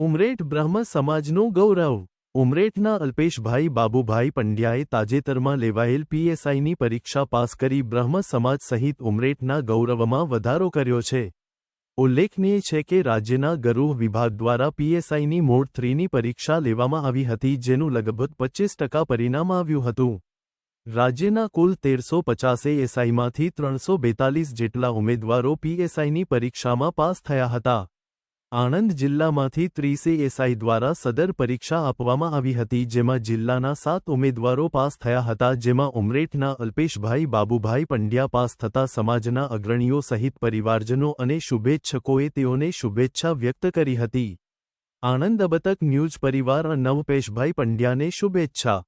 ઉમરેઠ બ્રહ્મ સમાજનું ગૌરવ. ઉમરેઠના અલ્પેશભાઈ બાબુભાઈ પંડ્યાએ તાજેતરમાં લેવાયેલ પીએસઆઈની પરીક્ષા પાસ કરી બ્રહ્મ સમાજ સહિત ઉમરેઠના ગૌરવમાં વધારો કર્યો છે. ઉલ્લેખનીય છે કે રાજ્યના ગૃહ વિભાગ દ્વારા પીએસઆઈની મોડ થ્રીની પરીક્ષા લેવામાં આવી હતી, જેનું લગભગ પચ્ચીસ ટકા પરિણામ આવ્યું હતું. રાજ્યના કુલ તેરસો પચાસે એસઆઈમાંથી ત્રણસો બેતાલીસ જેટલા ઉમેદવારો પીએસઆઈની પરીક્ષામાં પાસ થયા હતા. આણંદ જિલ્લામાંથી ત્રીસે એસઆઈ દ્વારા સદર પરીક્ષા આપવામાં આવી હતી, જેમાં જિલ્લાના સાત ઉમેદવારો પાસ થયા હતા, જેમાં ઉમરેઠના અલ્પેશભાઈ, બાબુભાઈ પંડ્યા પાસ થતા સમાજના અગ્રણીઓ સહિત પરિવારજનો અને શુભેચ્છકોએ તેઓને શુભેચ્છા વ્યક્ત કરી હતી. આણંદ અબતક ન્યૂઝ પરિવાર નવપેશભાઈ પંડ્યાને શુભેચ્છા.